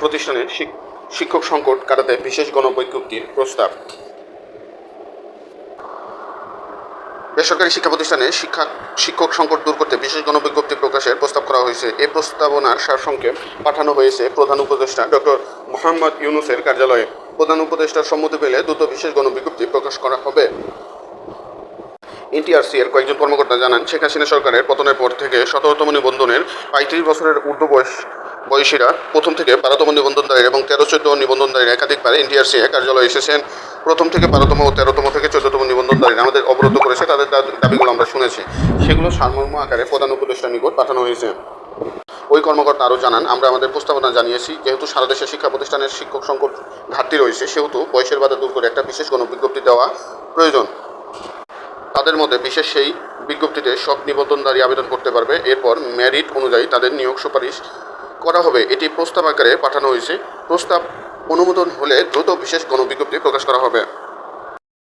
প্রতিষ্ঠানে শিক্ষক সংকট কাটাতে বিশেষ গণবৈজ্ঞপ্তির প্রস্তাব। বেসরকারি শিক্ষা প্রতিষ্ঠানে শিক্ষা শিক্ষক সংকট দূর করতে বিশেষ গণবিজ্ঞপ্তি প্রকাশের প্রস্তাব করা হয়েছে। এই প্রস্তাবনার সারসংক্ষেপ পাঠানো হয়েছে প্রধান উপদেষ্টা ডক্টর মোহাম্মদ ইউনুসের কার্যালয়ে। প্রধান উপদেষ্টার সম্মতি পেলে দ্রুত বিশেষ গণবিজ্ঞপ্তি প্রকাশ করা হবে। এনটিআরসি এর কয়েকজন কর্মকর্তা জানান, শেখ হাসিনা সরকারের পতনের পর থেকে সতেরোতম নিবন্ধনের পঁয়ত্রিশ বছরের ঊর্ধ্ব বয়স বয়সীরা প্রথম থেকে বারোতম নিবন্ধনধারী এবং তেরো চোদ্দ নিবন্ধনধারীরা একাধিকবার এনটিআরসি এ কার্যালয়ে এসেছেন। প্রথম থেকে বারোতম ও তেরোতম থেকে চোদ্দতম নিবন্ধনধারীরা আমাদের অবরোধ করেছে, তাদের দাবিগুলো আমরা শুনেছি। সেগুলো সারমর্ম আকারে প্রধান উপদেষ্টার নিকট পাঠানো হয়েছে। ওই কর্মকর্তা আরও জানান, আমরা আমাদের প্রস্তাবনা জানিয়েছি, যেহেতু সারা দেশে শিক্ষা প্রতিষ্ঠানের শিক্ষক সংকট ঘাটতি রয়েছে, সেহেতু বয়সের বাধা দূর করে একটা বিশেষ গণবিজ্ঞপ্তি দেওয়া প্রয়োজন। তাদের মধ্যে বিশেষ সেই বিজ্ঞপ্তিতে সব নিবন্ধনধারী আবেদন করতে পারবে। এরপর মেরিট অনুযায়ী তাদের নিয়োগ সুপারিশ করা হবে, এটি প্রস্তাব আকারে পাঠানো হয়েছে। প্রস্তাব অনুমোদন হলে দ্রুত বিশেষ গণবিজ্ঞপ্তি প্রকাশ করা হবে।